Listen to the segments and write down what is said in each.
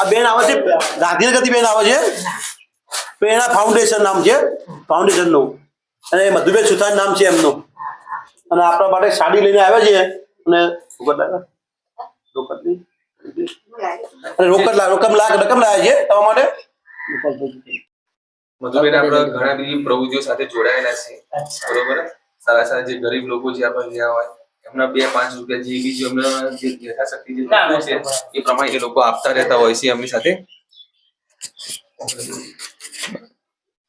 આ બેન આવે છે ગાંધીનગરથી બેન આવે છે. પ્રેરણા ફાઉન્ડેશન નામ છે ફાઉન્ડેશનનું અને મધુબેન સુથાર નામ છે એમનું. અને આપણા માટે સાડી લઈને આવ્યા છે. અને રોકડ? રોકમ લાવ રકમ લાવ્યા છે તમારા માટે? મધુબેન, આપણે ઘણા બધી પ્રવૃત્તિઓ સાથે જોડાયેલા છે. બરોબર? સારા સારા જે ગરીબ લોકો જે આપણે જ્યાં હોય એમના બે પાંચ રૂપિયા જે બી જે જે યથાશક્તિ જે છે એ પ્રમાણે એ લોકો આપતા રહેતા હોય છે એમની સાથે.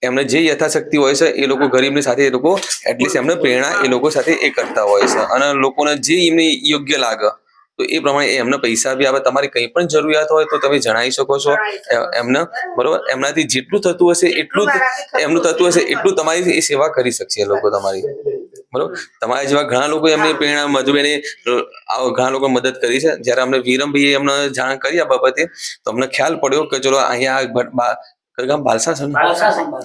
એમને જે યથાશક્તિ હોય છે એ લોકો ગરીબની સાથે એ લોકો એટલીસ્ટ એમને પ્રેરણા એ લોકો સાથે એ કરતા હોય છે. અને લોકોને જે એમને યોગ્ય લાગે તો એ પ્રમાણે એમને પૈસા બી આવે તમારી કંઈ પણ જરૂરિયાત હોય તો તમે જણાવી શકો છો. એમને બરોબર? એમનાથી જેટલું થતું હશે એટલું એમનું થતું હશે એટલું તમારી એ સેવા કરી શકશે એ લોકો તમારી. બરોબર? તમારા જેવા ઘણા લોકો એમની પ્રેરણા મધુબેને ઘણા લોકો મદદ કરી છે. જ્યારે અમને વિરમભાઈએ અમને જાણ કરી આ બાબતે તો અમને ખ્યાલ પડ્યો કે ચલો અહીંયા ગામ? બાલસાસણ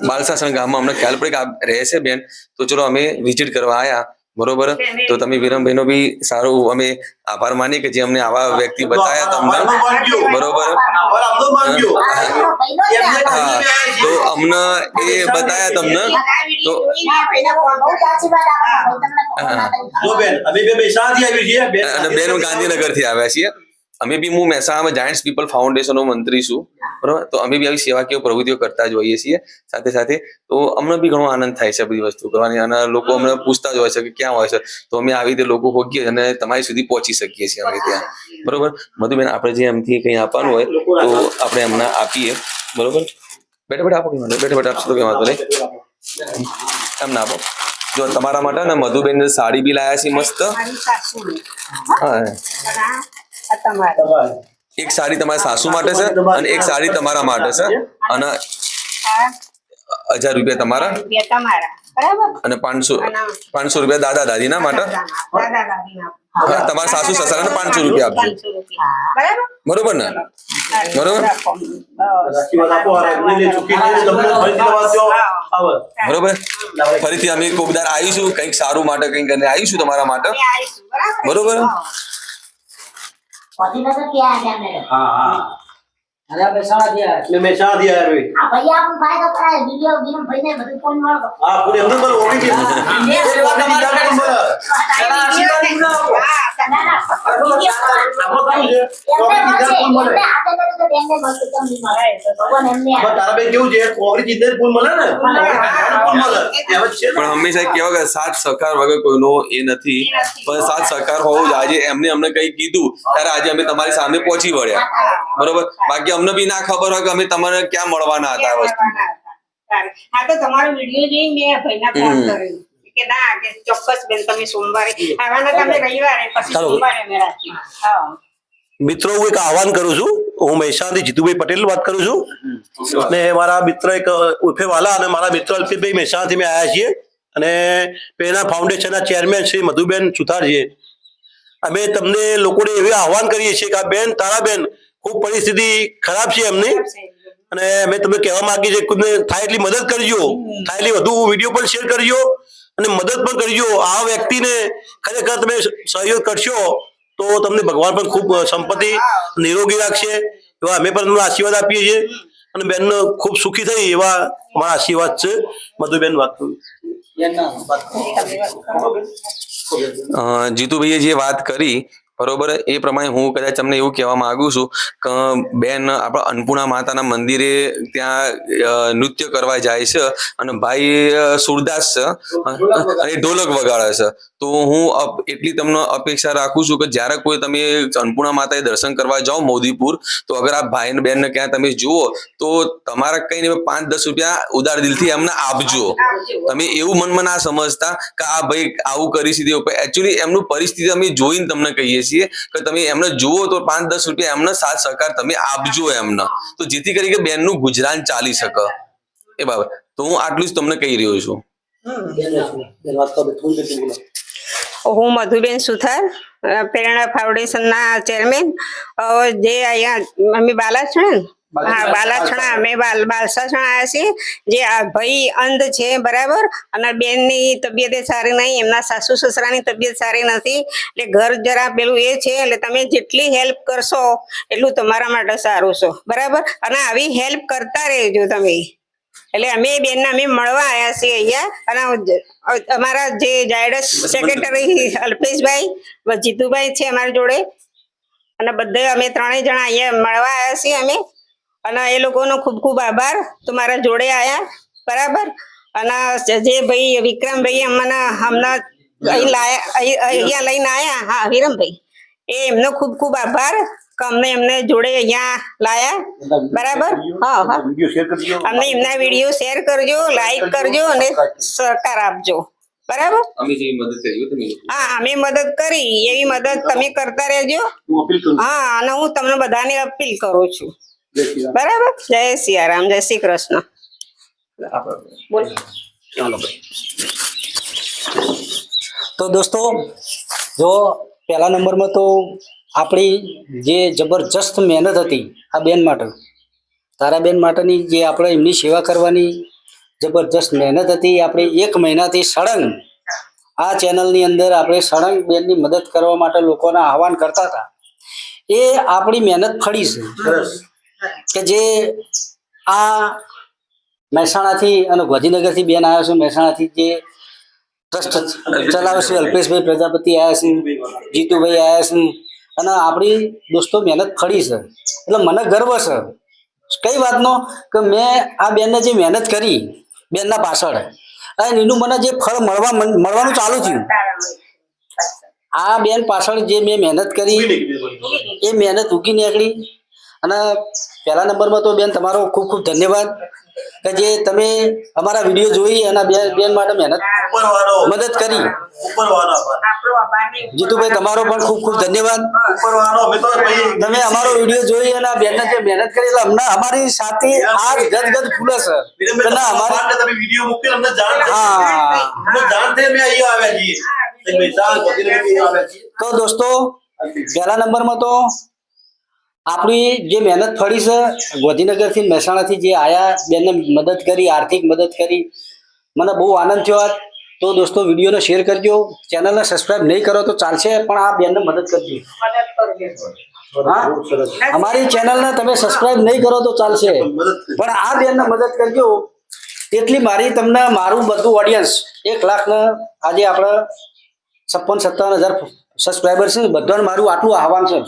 બાલસાસણ ગામમાં અમને ખ્યાલ પડ્યો કે આ રહે છે બેન. તો ચલો અમે વિઝિટ કરવા આયા. બરોબર? તો તમે વિરમભાઈ નો બી સારું અમે આભાર માની કે જે અમને આવા વ્યક્તિ બતાવ્યા તમને બરોબર? તો અમને એ બતાવ્યા તમને. તો બેન ગાંધીનગરથી આવ્યા છીએ. અમે બી હું મહેસાણામાં જાયન્ટ્સ પીપલ ફાઉન્ડેશન નો મંત્રી છું બરોબર? તો અમે બી આવી સેવાકીય પ્રવૃત્તિઓ કરતા જ હોઈએ છીએ. સાથે સાથે તો અમને બી ઘણો આનંદ થાય છે બધી વસ્તુ કરવાની. અને લોકો અમને પૂછતા જ હોય છે કે ક્યાં હોય છે. તો અમે આવી રીતે લોકો હોગીએ અને તમારી સુધી પહોંચી શકીએ છીએ અમે ત્યાં. બરોબર? મધુબેન આપણે જે એમથી કંઈ આપવાનું હોય તો આપણે એમને આપીએ. બરોબર? બેઠા બેઠા આપો કંઈ વાંધો. બેઠા બેઠા આપશો તો કંઈ વાંધો નહીં. એમને આપો. જો તમારા માટે ને મધુબેન સાડી બી લાયા છે મસ્ત. હા. એક સાડી તમારા સાસુ માટે છે અને એક સાડી તમારા માટે છે. અને હજાર રૂપિયા તમારા. અને પાંચસો પાંચસો રૂપિયા દાદા દાદીના માટે? દાદા દાદીના હા, તમારા સાસુ સસરાને પાંચસો રૂપિયા આપજો. બરાબર? બરોબર ને? બરોબર. બરોબર? ફરીથી અમે કોકદાર આવીશું કંઈક સારું માટે કંઈક આવીશું તમારા માટે. હા. હા હા અરે મહેસાણાથી આવ્યા એટલે ભાઈ. હા પૂરી એમને બોલો ઓળી છે. પણ બોલો. આમાં તારા બેન કેવું છે કોકરી ચીજને જ ફૂલ મળે ને ફૂલ મળે એમ જ છે ને. પણ હંમેશા કેવા કે સાથ સહકાર વગર કોઈનો એ નથી. પણ સાથ સહકાર હોવું જ આજે એમને અમને કઈ કીધું ત્યારે આજે અમે તમારી સામે પહોંચી વળ્યા. બરોબર? બાકી અમને બી ના ખબર હોય કે અમે તમારે ક્યાં મળવાના હતા આ વસ્તુ. હા તો તમારો વીડિયો જોઈને મેં ભાઈના ફોન કર્યો. કે ના કે ચોક્કસ બેન તમે સોમવારે આવવાના તમે રવિવારે પછી સોમવારે અમે મિત્રો હું એક આહવાન કરું છું. હું મહેસાણાથી જીતુભાઈ પટેલ વાત કરું છું. અને મારા મિત્ર એક ઉફેવાલા અને મારા મિત્ર અલ્પિતભાઈ મહેસાણાથી મેં આવ્યા છીએ. અને પેના ફાઉન્ડેશનના ચેરમેન શ્રી મધુબેન સુથારજીએ. અમે તમને લોકોને એવી આહવાન કરીએ છીએ કે આ બેન તારાબેન ખૂબ પરિસ્થિતિ ખરાબ છે એમની. અને અમે તમને કહેવા માંગીએ છીએ કોઈને થાય એટલી મદદ કરજો. થાય એટલી વધુ વીડિયો પણ શેર કરજો. અને મદદ પણ કરજો. આ વ્યક્તિને ખરેખર તમે સહયોગ કરશો તો તમને ભગવાન પણ ખૂબ સંપત્તિ નિરોગી રાખશે. એવા અમે પણ તમને આશીર્વાદ આપીએ છીએ. અને બેન ખૂબ સુખી થઈ એવા અમારા આશીર્વાદ છે. મધુબેન વાત કરું. જીતુભાઈએ જે વાત કરી બરોબર? એ પ્રમાણે હું કદાચ તમને એવું કહેવા માંગુ છું કે બેન, આપણા અન્નપૂર્ણા માતાના મંદિરે ત્યાં નૃત્ય કરવા જાય છે અને ભાઈ સુરદાસ છે અને ઢોલક વગાડે છે. તો હું એટલી તમને અપેક્ષા રાખું છું કે જ્યારે કોઈ તમે અન્નપૂર્ણા માતાએ દર્શન કરવા જાઓ મોદીપુર, તો અગર આ ભાઈ ને બેનને ક્યાં તમે જુઓ, તો તમારા કઈ ને પાંચ દસ રૂપિયા ઉદાર દિલથી એમને આપજો. તમે એવું મનમાં ના સમજતા કે આ ભાઈ આવું કરી સીધી એકચ્યુઅલી એમનું પરિસ્થિતિ અમે જોઈને તમને કહીએ છીએ. કે તમે એમને જુઓ તો પાંચ દસ રૂપિયા એમને સાથ સહકાર તમે આપજો એમને. તો જેથી કરી કે બેનનું ગુજરાન ચાલી શકે. એ બાબત. તો હું આટલું જ તમને કહી રહ્યો છું. હું મધુબેન સુથાર પ્રેરણા ફાઉન્ડેશનના ચેરમેન. જે અહીંયા, અમે બાલા છે ને? હા બાલાછણા અમે બાલ બાલસાછણા છીએ. જે આ ભાઈ અંધ છે બરાબર? અને બેનની તબિયત સારી નહીં એમના સાસુ સસરાની તબિયત સારી નથી. એટલે ઘર જરા પેલું એ છે એટલે તમે જેટલી હેલ્પ કરશો એટલું તમારા માટે સારું છે. બરાબર? અને આવી હેલ્પ કરતા રહેજો તમે. એટલે અમે બેનને અમે મળવા આવ્યા છીએ અહીંયા. અને અમારા જે જાયડસ સેક્રેટરી અલ્પેશભાઈ જીતુભાઈ છે અમારી જોડે. અને બધે અમે ત્રણેય જણા અહીંયા મળવા આવ્યા છીએ અમે. અને એ લોકોનો ખૂબ ખૂબ આભાર. તો મારા જોડે આયા. બરાબર? અને જે ભાઈ વિક્રમભાઈ અમને હમણાં અહીં લાયા અહીંયા લઈને આયા. હા વિરમભાઈ એ એમનો ખૂબ ખૂબ આભાર. અમને એમને જોડે અહીંયા લાયા. બરાબર? હા હા. વીડિયો શેર કરજો અમને એમના વીડિયો શેર કરજો લાઈક કરજો અને સહકાર આપજો. બરાબર? હા અમે મદદ કરી. એવી મદદ તમે કરતા રહેજો. હું અને હું તમને બધાને અપીલ કરું છું. બરાબર? જય સિયારામ જય શ્રી કૃષ્ણ. બોલ. ચાલો તો દોસ્તો જો પહેલા નંબરમાં તો આપણી જે જબરજસ્ત મહેનત હતી આ બેન માટે તારા બેન માટેની જે આપણે એમની સેવા કરવાની જબરજસ્ત મહેનત હતી આપણે એક મહિનાથી સળંગ આ ચેનલની અંદર આપણે સળંગ બેનની મદદ કરવા માટે લોકોને આહવાન કરતા હતા. એ આપણી મહેનત ફળી છે. કે જે આ મહેસાણાથી અને ગાંધીનગરથી બેન આવ્યા છે, મહેસાણાથી જે ટ્રસ્ટ ચલાવે છે, અલ્પેશભાઈ પ્રજાપતિ આવ્યા છે, જીતુભાઈ આવ્યા છે અને આપણી દોસ્તો મહેનત ફળી છે. એટલે મને ગર્વ છે. કઈ વાતનો? કે મેં આ બેનને જે મહેનત કરી, બેનના પાછળ, અને એનું મને જે ફળ મળવા મળવાનું ચાલુ થયું. આ બેન પાછળ જે મેં મહેનત કરી, એ મહેનત ઉગી નીકળી. અને પહેલા નંબરમાં તો બેન તમારો ખૂબ ખૂબ ધન્યવાદ કે જે તમે અમારા વીડિયો જોઈ અને બેન બેન માટે મહેનત મદદ કરી. જીતુભાઈ તમારો પણ ખૂબ ખૂબ ધન્યવાદ. તમે અમારો વીડિયો જોઈ અને બેન બેનને જે મહેનત કરી એટલે અમને અમારી સાથે આ ગદગદ ફૂલે છે. કે ના અમારે તમે વીડિયો મૂકેલ અમને જાણ હા. જાણ થઈ અમે અહીંયા આવ્યા છીએ. એક મહેસાણા ગાંધીનગરથી આવ્યા છીએ તો દોસ્તો પહેલા નંબરમાં તો આપણી જે મહેનત ફળી છે, ગાંધીનગરથી મહેસાણાથી જે આયા, બેનને મદદ કરી, આર્થિક મદદ કરી, મને બહુ આનંદ થયો આજ. તો દોસ્તો, વિડીયોને શેર કરજો. ચેનલને સબસ્ક્રાઇબ નહીં કરો તો ચાલશે, પણ આ બેનને મદદ કરજો. અમારી ચેનલને તમે સબસ્ક્રાઇબ નહીં કરો તો ચાલશે. પણ આ બેનને મદદ કરજો. તેટલી મારી તમને, મારું બધું ઓડિયન્સ એક લાખ ને આજે આપણે છપ્પન, સત્તાવન હજાર સબસ્ક્રાઈબર છે બધાને મારું આટલું આહવાન છે.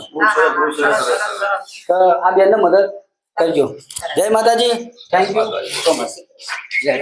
આ બેનને મદદ કરજો. જય માતાજી. થેન્ક યુ સો મચ જય